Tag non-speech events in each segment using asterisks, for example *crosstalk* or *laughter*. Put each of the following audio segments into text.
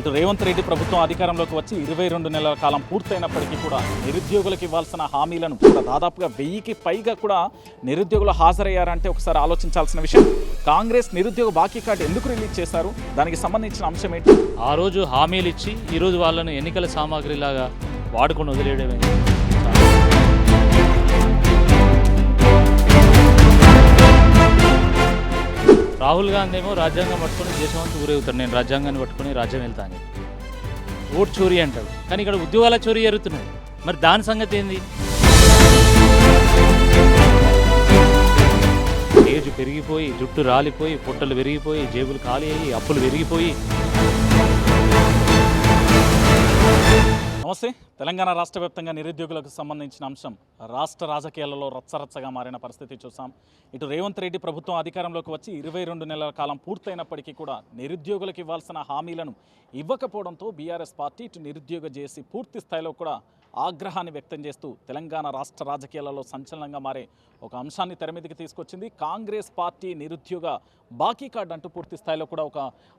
ఇటు రేవంత్ రెడ్డి ప్రభుత్వం అధికారంలోకి వచ్చి ఇరవై రెండు నెలల కాలం పూర్తయినప్పటికీ కూడా నిరుద్యోగులకు ఇవ్వాల్సిన హామీలను కూడా దాదాపుగా వెయ్యికి పైగా కూడా నిరుద్యోగులు హాజరయ్యారంటే ఒకసారి ఆలోచించాల్సిన విషయం. కాంగ్రెస్ నిరుద్యోగ బాకీ కార్డు ఎందుకు రిలీజ్ చేశారు? దానికి సంబంధించిన అంశం ఏంటి? ఆ రోజు హామీలు ఇచ్చి ఈరోజు వాళ్ళను ఎన్నికల సామాగ్రిలాగా వాడుకొని వదిలేయడమే. రాహుల్ గాంధీ ఏమో రాజ్యాంగం పట్టుకొని దేశం అంతా ఊరేగుతాడు. నేను రాజ్యాంగాన్ని పట్టుకొని రాజ్యం వెళ్తా అని. చోరీ అంటాడు. కానీ ఇక్కడ ఉద్యోగాల చోరీ జరుగుతున్నాయి. మరి దాని సంగతి ఏంది? ఏజ్ పెరిగిపోయి జుట్టు రాలిపోయి పొట్టలు పెరిగిపోయి జేబులు ఖాళీ అయ్యి అప్పులు పెరిగిపోయి నమస్తే. తెలంగాణ రాష్ట్ర వ్యాప్తంగా నిరుద్యోగులకు సంబంధించిన అంశం రాష్ట్ర రాజకీయాలలో రచ్చరచ్చగా మారిన పరిస్థితి చూసాం. ఇటు రేవంత్ రెడ్డి ప్రభుత్వం అధికారంలోకి వచ్చి ఇరవై రెండు నెలల కాలం పూర్తయినప్పటికీ కూడా నిరుద్యోగులకు ఇవ్వాల్సిన హామీలను ఇవ్వకపోవడంతో బీఆర్ఎస్ పార్టీ ఇటు నిరుద్యోగ చేసి పూర్తి స్థాయిలో కూడా ఆగ్రహాన్ని వ్యక్తం చేస్తూ తెలంగాణ రాష్ట్ర రాజకీయాలలో సంచలనంగా మారే ఒక అంశాన్ని తెరమీదికి తీసుకొచ్చింది. కాంగ్రెస్ పార్టీ నిరుద్యోగ బాకీ కార్డు అంటూ పూర్తి స్థాయిలో కూడా ఒక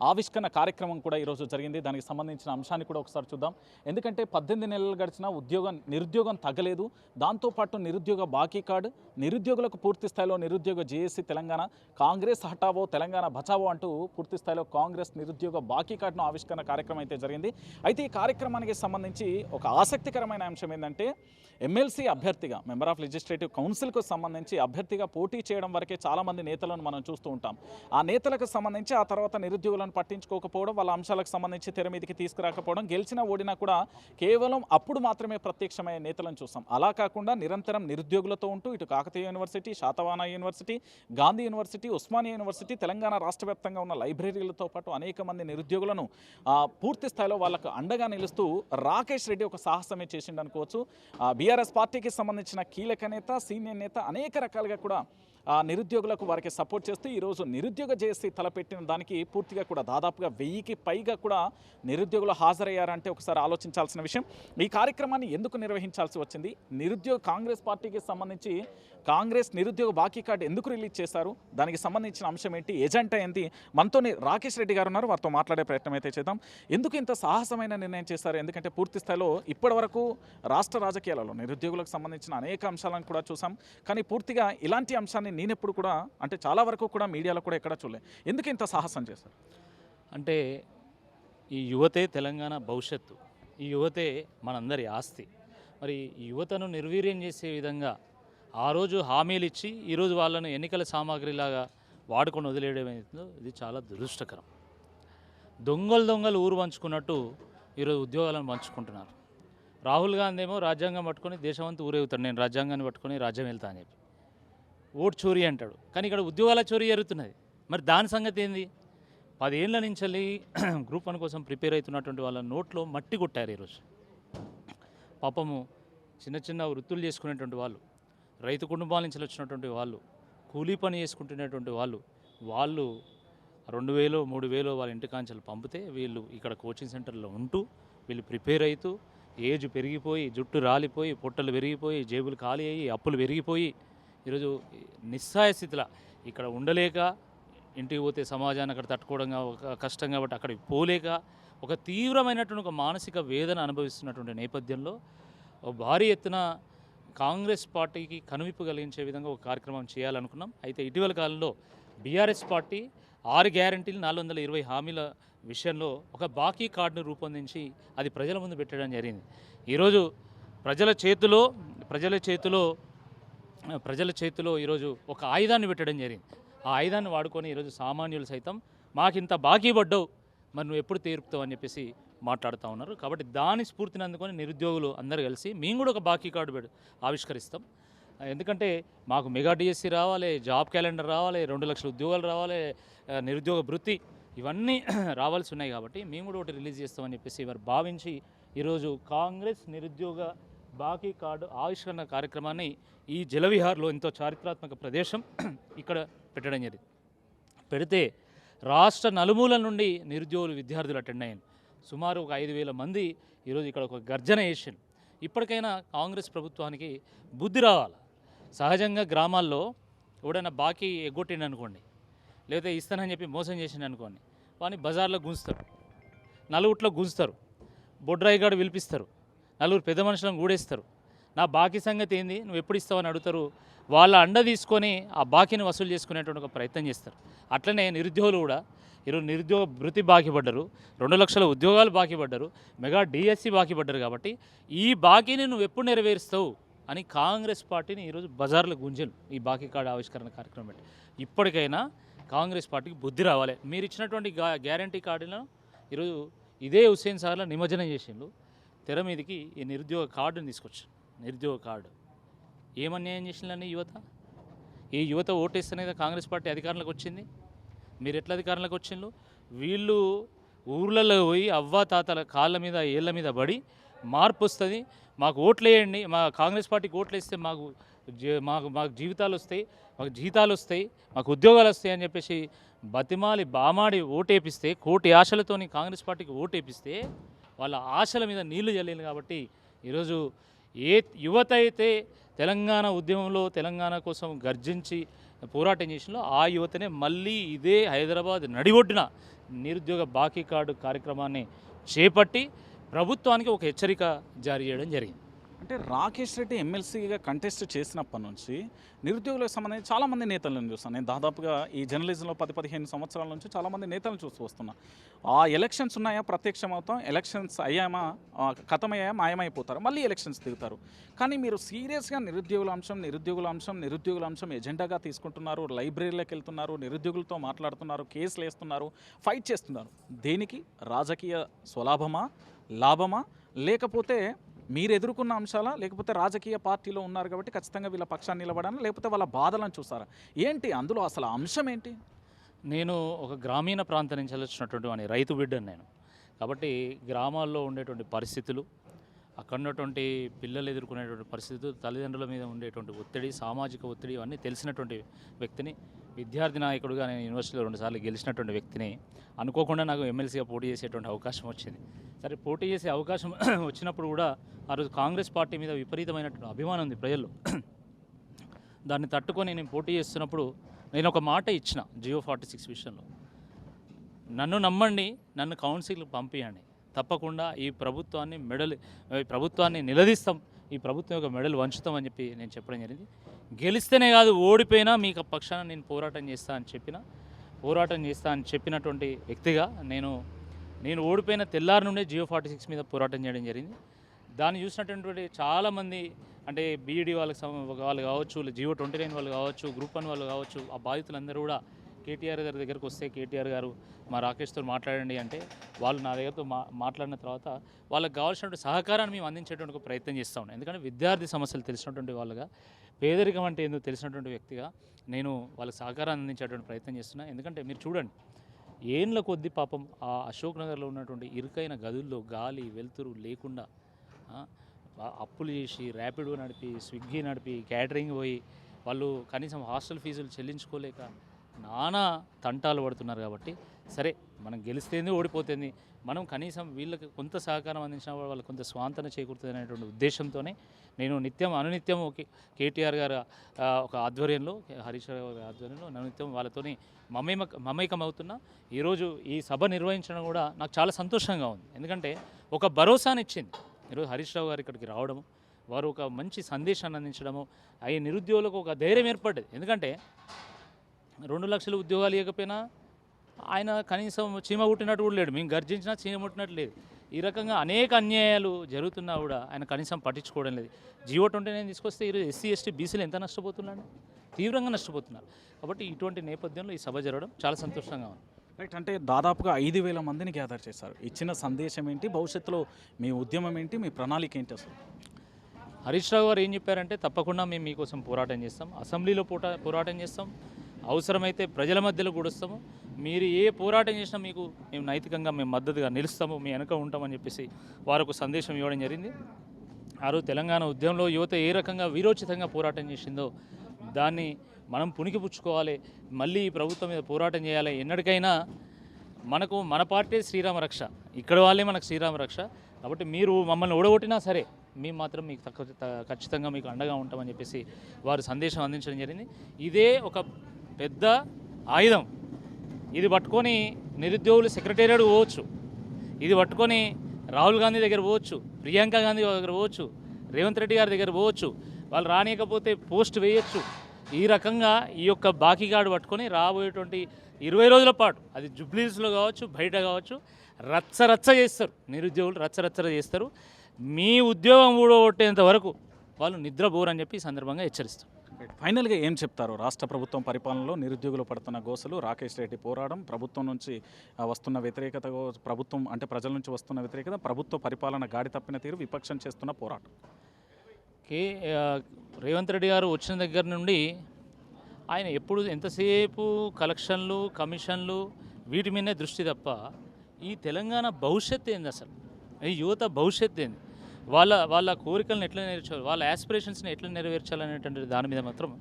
ఆవిష్కరణ కార్యక్రమం కూడా ఈరోజు జరిగింది. దానికి సంబంధించిన అంశాన్ని కూడా ఒకసారి చూద్దాం. ఎందుకంటే పద్దెనిమిది నెలలు గడిచిన ఉద్యోగం నిరుద్యోగం తగ్గలేదు. దాంతోపాటు నిరుద్యోగ బాకీ కార్డు నిరుద్యోగులకు పూర్తి స్థాయిలో నిరుద్యోగ జేఏసీ తెలంగాణ కాంగ్రెస్ హఠావో తెలంగాణ బచావో అంటూ పూర్తి స్థాయిలో కాంగ్రెస్ నిరుద్యోగ బాకీ కార్డును ఆవిష్కరణ కార్యక్రమం అయితే జరిగింది. అయితే ఈ కార్యక్రమానికి సంబంధించి ఒక ఆసక్తికరమైన అంశం ఏంటంటే ఎమ్మెల్సీ అభ్యర్థిగా మెంబర్ ఆఫ్ లెజిస్లేటివ్ కౌన్సిల్కు సంబంధించి అభ్యర్థిగా పోటీ చేయడం వరకే చాలామంది నేతలను మనం చూస్తూ ఉంటాం. ఆ నేతలకు సంబంధించి ఆ తర్వాత నిరుద్యోగులను పట్టించుకోకపోవడం వాళ్ళ అంశాలకు సంబంధించి తెర మీదకి తీసుకురాకపోవడం గెలిచినా ఓడినా కూడా కేవలం అప్పుడు మాత్రమే ప్రత్యక్షమయ్యే నేతలను చూస్తాం. అలా కాకుండా నిరంతరం నిరుద్యోగులతో ఉంటూ ఇటు Kakatiya university Satavahana university Gandhi university Osmania university Telangana రాష్ట్ర వ్యాప్తంగా ఉన్న లైబ్రరీలతో పాటు అనేక మంది నిరుద్యోగులను పూర్తి స్థాయిలో వాళ్ళకు అండగా నిలుస్తూ రాకేష్ రెడ్డి ఒక సాహసమే చేసిండు అనుకోవచ్చు బీఆర్ఎస్ పార్టీకి సంబంధించిన కీలక నేత సీనియర్ నేత అనేక రకాలుగా కూడా నిరుద్యోగులకు వారికి సపోర్ట్ చేస్తూ ఈరోజు నిరుద్యోగ జేఏసీ తలపెట్టిన దానికి పూర్తిగా కూడా దాదాపుగా వెయ్యికి పైగా కూడా నిరుద్యోగులు హాజరయ్యారంటే ఒకసారి ఆలోచించాల్సిన విషయం. ఈ కార్యక్రమాన్ని ఎందుకు నిర్వహించాల్సి వచ్చింది? నిరుద్యోగ కాంగ్రెస్ పార్టీకి సంబంధించి కాంగ్రెస్ నిరుద్యోగ బాకీ కార్డు ఎందుకు రిలీజ్ చేశారు? దానికి సంబంధించిన అంశం ఏంటి? ఎజెండా ఏంటి మనతోనే రాకేష్ రెడ్డి గారు ఉన్నారు వారితో మాట్లాడే ప్రయత్నం అయితే చేద్దాం. ఎందుకు ఇంత సాహసమైన నిర్ణయం చేశారు? ఎందుకంటే పూర్తి స్థాయిలో ఇప్పటి వరకు రాష్ట్ర రాజకీయాలలో నిరుద్యోగులకు సంబంధించిన అనేక అంశాలను కూడా చూసాం. కానీ పూర్తిగా ఇలాంటి అంశాన్ని నేను ఎప్పుడు కూడా అంటే చాలా వరకు కూడా మీడియాలో కూడా ఎక్కడ చూడలేదు ఎందుకు ఇంత సాహసం చేశారు? అంటే ఈ యువతే తెలంగాణ భవిష్యత్తు ఈ యువతే మనందరి ఆస్తి. మరి యువతను నిర్వీర్యం చేసే విధంగా ఆ రోజు హామీలు ఇచ్చి ఈరోజు వాళ్ళను ఎన్నికల సామాగ్రిలాగా వాడుకొని వదిలేయడం ఏమవుతుందో ఇది చాలా దురదృష్టకరం. దొంగలు దొంగలు ఊరు పంచుకున్నట్టు ఈరోజు ఉద్యోగాలను పంచుకుంటున్నారు. రాహుల్ గాంధీ ఏమో రాజ్యాంగం పట్టుకొని దేశమంతా ఊరేగుతాడు. నేను రాజ్యాంగాన్ని పట్టుకొని రాజ్యం వెళ్తా అని చెప్పి. ఓటు చోరీ అంటాడు. కానీ ఇక్కడ ఉద్యోగాల చోరీ జరుగుతున్నది. మరి దాని సంగతి ఏంది? పదేళ్ళ నుంచి *clears throat* గ్రూప్ వన్ కోసం ప్రిపేర్ అవుతున్నటువంటి వాళ్ళ నోట్లో మట్టి కొట్టారు ఈరోజు. పాపము చిన్న చిన్న వృత్తులు చేసుకునేటువంటి వాళ్ళు రైతు కుటుంబాల నుంచి వచ్చినటువంటి వాళ్ళు కూలీ పని చేసుకుంటున్నటువంటి వాళ్ళు వాళ్ళు రెండు వేలు మూడు వేలు వాళ్ళ ఇంటికాంచెలు పంపితే వీళ్ళు ఇక్కడ కోచింగ్ సెంటర్లో ఉంటూ వీళ్ళు ప్రిపేర్ అవుతూ ఏజ్ పెరిగిపోయి జుట్టు రాలిపోయి పొట్టలు పెరిగిపోయి జేబులు ఖాళీ అయ్యి అప్పులు పెరిగిపోయి ఈరోజు నిస్సాయ స్థితిలో ఇక్కడ ఉండలేక ఇంటికి పోతే సమాజాన్ని అక్కడ తట్టుకోవడం ఒక కష్టం కాబట్టి అక్కడికి పోలేక ఒక తీవ్రమైనటువంటి ఒక మానసిక వేదన అనుభవిస్తున్నటువంటి నేపథ్యంలో ఒక భారీ ఎత్తున కాంగ్రెస్ పార్టీకి కనువిప్పు కలిగించే విధంగా ఒక కార్యక్రమం చేయాలనుకున్నాం. అయితే ఇటీవల కాలంలో బీఆర్ఎస్ పార్టీ ఆరు గ్యారంటీలు నాలుగు వందల ఇరవై హామీల విషయంలో ఒక బాకీ కార్డును రూపొందించి అది ప్రజల ముందు పెట్టడం జరిగింది. ఈరోజు ప్రజల చేతిలో ప్రజల చేతిలో ప్రజల చేతిలో ఈరోజు ఒక ఆయుధాన్ని పెట్టడం జరిగింది. ఆ ఆయుధాన్ని వాడుకొని ఈరోజు సామాన్యులు సైతం మాకింత బాకీ పడ్డావు మరి నువ్వు ఎప్పుడు తీర్పుతావు అని చెప్పేసి మాట్లాడుతూ ఉన్నారు. కాబట్టి దాని స్ఫూర్తిని అందుకొని నిరుద్యోగులు అందరూ కలిసి మేము కూడా ఒక బాకీ కార్డు పెడు ఆవిష్కరిస్తాం. ఎందుకంటే మాకు మెగా డిఎస్సి రావాలి జాబ్ క్యాలెండర్ రావాలి రెండు లక్షల ఉద్యోగాలు రావాలి నిరుద్యోగ వృత్తి ఇవన్నీ *clears throat* రావాల్సి ఉన్నాయి కాబట్టి మేము కూడా ఒకటి రిలీజ్ చేస్తామని చెప్పేసి వారు భావించి ఈరోజు కాంగ్రెస్ నిరుద్యోగ బాకీ కార్డు ఆవిష్కరణ కార్యక్రమాన్ని ఈ జలవిహార్లో ఎంతో చారిత్రాత్మక ప్రదేశం *clears throat* ఇక్కడ పెట్టడం జరిగింది. పెడితే రాష్ట్ర నలుమూల నుండి నిరుద్యోగులు విద్యార్థులు అటెండ్ అయ్యారు. సుమారు ఒక ఐదు వేల మంది ఈరోజు ఇక్కడ ఒక గర్జన వేసారు ఇప్పటికైనా కాంగ్రెస్ ప్రభుత్వానికి బుద్ధి రావాలి? సహజంగా గ్రామాల్లో ఎవడైనా బాకీ ఎగ్గొట్టిండు అనుకోండి లేదా ఇస్తానని చెప్పి మోసం చేసిండు అనుకోండి వాడిని బజార్లో గుంజుతారు నలుగుట్లో గుంజుతారు బొడ్రాయిగాడు పిలిపిస్తారు. నలుగురు పెద్ద మనుషులను గూడేస్తారు నా బాకీ సంగతి ఏంది? నువ్వు ఎప్పుడు ఇస్తావని అడుగుతారు. వాళ్ళ అండ తీసుకొని ఆ బాకీని వసూలు చేసుకునేటువంటి ఒక ప్రయత్నం చేస్తారు. అట్లనే నిరుద్యోగులు కూడా ఈరోజు నిరుద్యోగ భృతి బాకీ పడ్డరు రెండు లక్షల ఉద్యోగాలు బాకీ పడ్డరు మెగా డిఎస్సి బాకీ పడ్డరు కాబట్టి ఈ బాకీని నువ్వు ఎప్పుడు నెరవేరుస్తావు? అని కాంగ్రెస్ పార్టీని ఈరోజు బజార్లో గుంజలు ఈ బాకీ కార్డు ఆవిష్కరణ కార్యక్రమం పెట్టి. ఇప్పటికైనా కాంగ్రెస్ పార్టీకి బుద్ధి రావాలి. మీరు ఇచ్చినటువంటి గ్యారంటీ కార్డులను ఈరోజు ఇదే హుస్సేన్ సార్లో నిమజ్జనం చేసిండు తెర మీదకి ఈ నిరుద్యోగ కార్డుని తీసుకొచ్చు నిరుద్యోగ కార్డు. ఏమన్యాయం చేసిందని యువత? ఈ యువత ఓటేస్తేనే కదా కాంగ్రెస్ పార్టీ అధికారంలోకి వచ్చింది? మీరు ఎట్లా అధికారంలోకి వచ్చిండ్రు? వీళ్ళు ఊర్లలో పోయి అవ్వ తాతల కాళ్ళ మీద ఏళ్ళ మీద పడి మార్పు వస్తుంది. మాకు ఓట్లు వేయండి. మా కాంగ్రెస్ పార్టీకి ఓట్లు వేస్తే మాకు జీ- మాకు మాకు జీవితాలు వస్తాయి. మాకు జీతాలు వస్తాయి. మాకు ఉద్యోగాలు వస్తాయి అని చెప్పేసి బతిమాలి బామాడి ఓటేపిస్తే కోటి ఆశలతోని కాంగ్రెస్ పార్టీకి ఓటేపిస్తే వాళ్ళ ఆశల మీద నీళ్ళు చల్లింది కాబట్టి ఈరోజు ఏ యువత అయితే తెలంగాణ ఉద్యమంలో తెలంగాణ కోసం గర్జించి పోరాటం చేసిందో ఆ యువతనే మళ్ళీ ఇదే హైదరాబాద్ నడిబొడ్డున నిరుద్యోగ బాకీ కార్డు కార్యక్రమాన్ని చేపట్టి ప్రభుత్వానికి ఒక హెచ్చరిక జారీ చేయడం జరిగింది. అంటే రాకేష్ రెడ్డి ఎమ్మెల్సీగా కంటెస్ట్ చేసినప్పటి నుంచి నిరుద్యోగులకు సంబంధించి చాలామంది నేతలను చూస్తాను. నేను దాదాపుగా ఈ జర్నలిజంలో పది పదిహేను సంవత్సరాల నుంచి చాలామంది నేతలను చూస్తూ వస్తున్నా. ఆ ఎలక్షన్స్ ఉన్నాయా? ప్రత్యక్షం అవుతాం ఎలక్షన్స్ అయ్యామా కథమయ్యా మాయమైపోతారు? మళ్ళీ ఎలక్షన్స్ దిగుతారు కానీ మీరు సీరియస్గా నిరుద్యోగుల అంశం నిరుద్యోగుల అంశం నిరుద్యోగుల అంశం ఎజెండాగా తీసుకుంటున్నారు లైబ్రరీలోకి వెళ్తున్నారు నిరుద్యోగులతో మాట్లాడుతున్నారు కేసులు వేస్తున్నారు ఫైట్ చేస్తున్నారు. దేనికి? రాజకీయ స్వలాభమా? లాభమా? లేకపోతే మీరు ఎదుర్కొన్న అంశాలా? లేకపోతే రాజకీయ పార్టీలో ఉన్నారు కాబట్టి ఖచ్చితంగా వీళ్ళ పక్షాన్ని నిలబడాలా? లేకపోతే వాళ్ళ బాధలను చూసారా ఏంటి అందులో అసలు అంశం ఏంటి? నేను ఒక గ్రామీణ ప్రాంతం నుంచి వచ్చినటువంటి వాడిని రైతు బిడ్డను నేను. కాబట్టి గ్రామాల్లో ఉండేటువంటి పరిస్థితులు అక్కడ ఉన్నటువంటి పిల్లలు ఎదుర్కొనేటువంటి పరిస్థితులు తల్లిదండ్రుల మీద ఉండేటువంటి ఒత్తిడి సామాజిక ఒత్తిడి ఇవన్నీ తెలిసినటువంటి వ్యక్తిని విద్యార్థి నాయకుడుగా నేను యూనివర్సిటీలో రెండుసార్లు గెలిచినటువంటి వ్యక్తిని అనుకోకుండా నాకు ఎమ్మెల్సీగా పోటీ చేసేటువంటి అవకాశం వచ్చింది. సరే పోటీ చేసే అవకాశం *clears throat* వచ్చినప్పుడు కూడా ఆ రోజు కాంగ్రెస్ పార్టీ మీద విపరీతమైనటువంటి అభిమానం ఉంది ప్రజల్లో. *clears throat* దాన్ని తట్టుకొని నేను పోటీ చేస్తున్నప్పుడు నేను ఒక మాట ఇచ్చిన జియో ఫార్టీ సిక్స్ విషయంలో. నన్ను నమ్మండి నన్ను కౌన్సిల్కి పంపించండి తప్పకుండా ఈ ప్రభుత్వాన్ని మెడల్ ఈ ప్రభుత్వాన్ని నిలదీస్తాం. ఈ ప్రభుత్వం యొక్క మెడల్ వంచుతామని చెప్పి నేను చెప్పడం జరిగింది. గెలిస్తేనే కాదు ఓడిపోయినా మీకు పక్షాన నేను పోరాటం చేస్తా అని చెప్పిన పోరాటం చేస్తా అని చెప్పినటువంటి వ్యక్తిగా నేను నేను ఓడిపోయిన తెల్లారి నుండే జియో ఫార్టీ సిక్స్ మీద పోరాటం చేయడం జరిగింది. దాన్ని చూసినటువంటి చాలామంది అంటే బీఈడి వాళ్ళకి వాళ్ళు కావచ్చు జియో ట్వంటీ నైన్ వాళ్ళు కావచ్చు గ్రూప్ వన్ వాళ్ళు కావచ్చు ఆ బాధితులందరూ కూడా కేటీఆర్ గారి దగ్గరకు వస్తే కేటీఆర్ గారు మా రాకేష్తో మాట్లాడండి అంటే వాళ్ళు నా దగ్గరతో మా మాట్లాడిన తర్వాత వాళ్ళకి కావాల్సినటువంటి సహకారాన్ని మేము అందించేటువంటి ప్రయత్నం చేస్తూ ఉన్నాం. ఎందుకంటే విద్యార్థి సమస్యలు తెలిసినటువంటి వాళ్ళగా పేదరికం అంటే ఏందో తెలిసినటువంటి వ్యక్తిగా నేను వాళ్ళకి సహకారాన్ని అందించేటువంటి ప్రయత్నం చేస్తున్నా. ఎందుకంటే మీరు చూడండి ఏండ్ల కొద్ది పాపం ఆ అశోక్ నగర్లో ఉన్నటువంటి ఇరుకైన గదుల్లో గాలి వెలుతురు లేకుండా అప్పులు చేసి ర్యాపిడో నడిపి స్విగ్గీ నడిపి క్యాటరింగ్ పోయి వాళ్ళు కనీసం హాస్టల్ ఫీజులు చెల్లించుకోలేక నానా తంటాలు పడుతున్నారు కాబట్టి సరే మనం గెలిస్తేనే ఓడిపోతుంది. మనం కనీసం వీళ్ళకి కొంత సహకారం అందించిన వాళ్ళకి కొంత స్వాంతన చేకూరుతుంది అనేటువంటి ఉద్దేశంతోనే నేను నిత్యం అనునిత్యం ఓకే కేటీఆర్ గారు ఒక ఆధ్వర్యంలో హరీష్ రావు గారి ఆధ్వర్యంలో అనునిత్యం వాళ్ళతోని మమేమ మమేకం అవుతున్నా ఈరోజు ఈ సభ నిర్వహించడం కూడా నాకు చాలా సంతోషంగా ఉంది. ఎందుకంటే ఒక భరోసానిచ్చింది. ఈరోజు హరీష్ రావు గారు ఇక్కడికి రావడము వారు ఒక మంచి సందేశాన్ని అందించడము అవి నిరుద్యోగులకు ఒక ధైర్యం ఏర్పడ్డది. ఎందుకంటే రెండు లక్షల ఉద్యోగాలు ఇవ్వకపోయినా ఆయన కనీసం చీమ కుట్టినట్టు కూడా లేడు. మేము గర్జించినా చీమ ముట్టినట్టు లేదు. ఈ రకంగా అనేక అన్యాయాలు జరుగుతున్నా కూడా ఆయన కనీసం పట్టించుకోవడం లేదు. జియో ట్వంటీ నైన్ తీసుకొస్తే ఈరోజు ఎస్సీ ఎస్టీ బీసీలు ఎంత నష్టపోతున్నాడు తీవ్రంగా నష్టపోతున్నారు. కాబట్టి ఇటువంటి నేపథ్యంలో ఈ సభ జరగడం చాలా సంతోషంగా ఉంది. రైట్ అంటే దాదాపుగా ఐదు వేల మందిని గ్యాదర్ చేశారు. ఇచ్చిన సందేశం ఏంటి? భవిష్యత్తులో మీ ఉద్యమం ఏంటి? మీ ప్రణాళిక ఏంటి అసలు? హరీష్ రావు గారు ఏం చెప్పారంటే తప్పకుండా మేము మీకోసం పోరాటం చేస్తాం. అసెంబ్లీలో పోటా పోరాటం చేస్తాం. అవసరమైతే ప్రజల మధ్యలో కూడా వస్తాము. మీరు ఏ పోరాటం చేసినా మీకు మేము నైతికంగా మేము మద్దతుగా నిలుస్తాము మీ వెనక ఉంటామని చెప్పేసి వారు సందేశం ఇవ్వడం జరిగింది. ఆ రోజు తెలంగాణ ఉద్యమంలో యువత ఏ రకంగా వీరోచితంగా పోరాటం చేసిందో దాన్ని మనం పుణికిపుచ్చుకోవాలి. మళ్ళీ ఈ ప్రభుత్వం మీద పోరాటం చేయాలి. ఎన్నటికైనా మనకు మన పార్టీ శ్రీరామ రక్ష. ఇక్కడ వాళ్ళే మనకు శ్రీరామ రక్ష. కాబట్టి మీరు మమ్మల్ని ఓడగొట్టినా సరే మేము మాత్రం మీకు తక్కువ త- ఖచ్చితంగా మీకు అండగా ఉంటామని చెప్పేసి వారు సందేశం అందించడం జరిగింది. ఇదే ఒక పెద్ద ఆయుధం. ఇది పట్టుకొని నిరుద్యోగులు సెక్రటేరియట్ పోవచ్చు. ఇది పట్టుకొని రాహుల్ గాంధీ దగ్గర పోవచ్చు ప్రియాంక గాంధీ దగ్గర పోవచ్చు రేవంత్ రెడ్డి గారి దగ్గర పోవచ్చు వాళ్ళు రానియకపోతే పోస్ట్ వేయచ్చు. ఈ రకంగా ఈ యొక్క బాకీ కార్డు పట్టుకొని రాబోయేటువంటి ఇరవై రోజుల పాటు అది జుబ్లీస్లో కావచ్చు బయట కావచ్చు రచ్చ రచ్చ చేస్తారు. నిరుద్యోగులు రచ్చ రచ్చ చేస్తారు. మీ ఉద్యోగం ఊడగొట్టేంత వరకు వాళ్ళు నిద్రపోరని చెప్పి ఈ సందర్భంగా హెచ్చరిస్తారు. ఫైనల్గా ఏం చెప్తారు? రాష్ట్ర ప్రభుత్వం పరిపాలనలో నిరుద్యోగులు పడుతున్న గోసలు రాకేష్ రెడ్డి పోరాడం ప్రభుత్వం నుంచి వస్తున్న వ్యతిరేకత ప్రభుత్వం అంటే ప్రజల నుంచి వస్తున్న వ్యతిరేకత ప్రభుత్వ పరిపాలన గాడి తప్పిన తీరు విపక్షం చేస్తున్న పోరాటం. కే రేవంత్ రెడ్డి గారు వచ్చిన దగ్గర నుండి ఆయన ఎప్పుడు ఎంతసేపు కలెక్షన్లు కమిషన్లు వీటి మీదనే దృష్టి తప్ప ఈ తెలంగాణ భవిష్యత్ ఏంది అసలు? ఈ యువత భవిష్యత్ ఏంది? వాళ్ళ వాళ్ళ కోరికలను ఎట్లా నెరవేర్చాలి వాళ్ళ యాస్పిరేషన్స్ని ఎట్లా నెరవేర్చాలనేటువంటి దాని మీద మాత్రం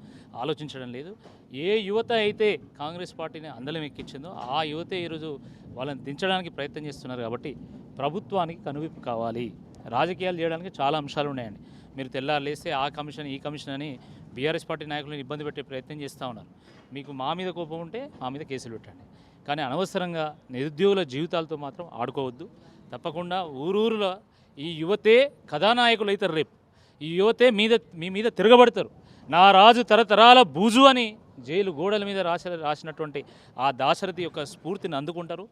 ఆలోచించడం లేదు. ఏ యువత అయితే కాంగ్రెస్ పార్టీని అందలం ఎక్కించిందో ఆ యువతే ఈరోజు వాళ్ళని దించడానికి ప్రయత్నం చేస్తున్నారు కాబట్టి ప్రభుత్వానికి కనువిప్పు కావాలి. రాజకీయాలు చేయడానికి చాలా అంశాలు ఉన్నాయండి. మీరు తెల్లారు లేస్తే ఆ కమిషన్ ఈ కమిషన్ అని బీఆర్ఎస్ పార్టీ నాయకులను ఇబ్బంది పెట్టే ప్రయత్నం చేస్తూ ఉన్నారు. మీకు మా మీద కోపం ఉంటే మా మీద కేసులు పెట్టండి. కానీ అనవసరంగా నిరుద్యోగుల జీవితాలతో మాత్రం ఆడుకోవద్దు. తప్పకుండా ఊరూరులో ఈ యువతే కథానాయకులు అవుతారు రేపు. ఈ యువతే మీద మీ మీద తిరగబడతారు. నా రాజు తరతరాల బూజు అని జైలు గోడల మీద రాసి రాసినటువంటి ఆ దాశరథి యొక్క స్ఫూర్తిని అందుకుంటారు.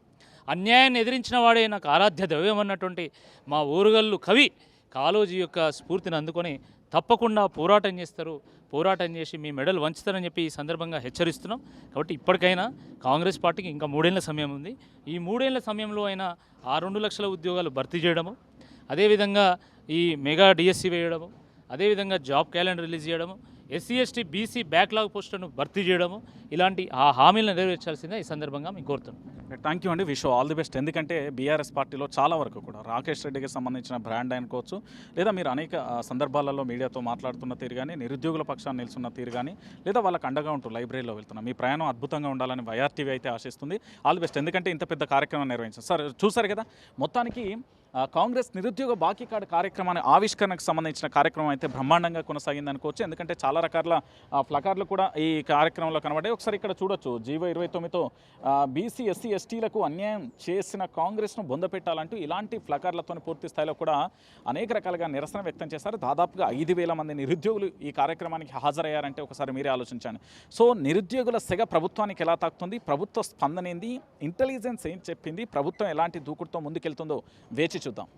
అన్యాయాన్ని ఎదిరించిన వాడే నాకు ఆరాధ్య దైవం అన్నటువంటి మా ఊరుగల్లు కవి కాలోజీ యొక్క స్ఫూర్తిని అందుకొని తప్పకుండా పోరాటం చేస్తారు. పోరాటం చేసి మీ మెడల్ వంచుతారని చెప్పి ఈ సందర్భంగా హెచ్చరిస్తున్నాం. కాబట్టి ఇప్పటికైనా కాంగ్రెస్ పార్టీకి ఇంకా మూడేళ్ళ సమయం ఉంది. ఈ మూడేళ్ళ సమయంలో అయినా ఆ రెండు లక్షల ఉద్యోగాలు భర్తీ చేయడము అదేవిధంగా ఈ మెగా డిఎస్సి వేయడము అదేవిధంగా జాబ్ క్యాలెండర్ రిలీజ్ చేయడము ఎస్సీ ఎస్టీ బీసీ బ్యాక్లాగ్ పోస్టులను భర్తీ చేయడము ఇలాంటి ఆ హామీలను నెరవేర్చాల్సిందే ఈ సందర్భంగా మేము కోరుతున్నాం. థ్యాంక్ యూ అండి విష్ ఆల్ ది బెస్ట్ ఎందుకంటే బీఆర్ఎస్ పార్టీలో చాలా వరకు కూడా రాకేష్ రెడ్డికి సంబంధించిన బ్రాండ్ అనుకోవచ్చు లేదా మీరు అనేక సందర్భాలలో మీడియాతో మాట్లాడుతున్న తీరు కానీ నిరుద్యోగుల పక్షాన్ని నిలుచున్న తీరు కానీ లేదా వాళ్ళకి అండగా ఉంటూ లైబ్రరీలో వెళ్తున్నా మీ ప్రయాణం అద్భుతంగా ఉండాలని వైఆర్టీవీ అయితే ఆశిస్తుంది. ఆల్ ది బెస్ట్ ఎందుకంటే ఇంత పెద్ద కార్యక్రమం నిర్వహించారు. సార్ చూసారు కదా మొత్తానికి కాంగ్రెస్ నిరుద్యోగ బాకీ కార్డు కార్యక్రమాన్ని ఆవిష్కరణకు సంబంధించిన కార్యక్రమం అయితే బ్రహ్మాండంగా కొనసాగింది అనుకోవచ్చు. ఎందుకంటే చాలా రకాల ఆ, కూడా ఈ కార్యక్రమంలో కనబడ్డాయి. ఒకసారి ఇక్కడ చూడొచ్చు. జీవో ఇరవై తొమ్మిదితో బీసీ ఎస్సీ ఎస్టీలకు అన్యాయం చేసిన కాంగ్రెస్ను బొందపెట్టాలంటూ ఇలాంటి ఫ్లకార్లతో పూర్తి స్థాయిలో కూడా అనేక రకాలుగా నిరసన వ్యక్తం చేశారు. దాదాపుగా ఐదు వేల మంది నిరుద్యోగులు ఈ కార్యక్రమానికి హాజరయ్యారంటే ఒకసారి మీరే ఆలోచించండి సో నిరుద్యోగుల సెగ ప్రభుత్వానికి ఎలా తాకుతుంది? ప్రభుత్వ స్పందన ఏంది ఇంటెలిజెన్స్ ఏం చెప్పింది? ప్రభుత్వం ఎలాంటి దూకుడుతో ముందుకెళ్తుందో వేచి చూద్దాం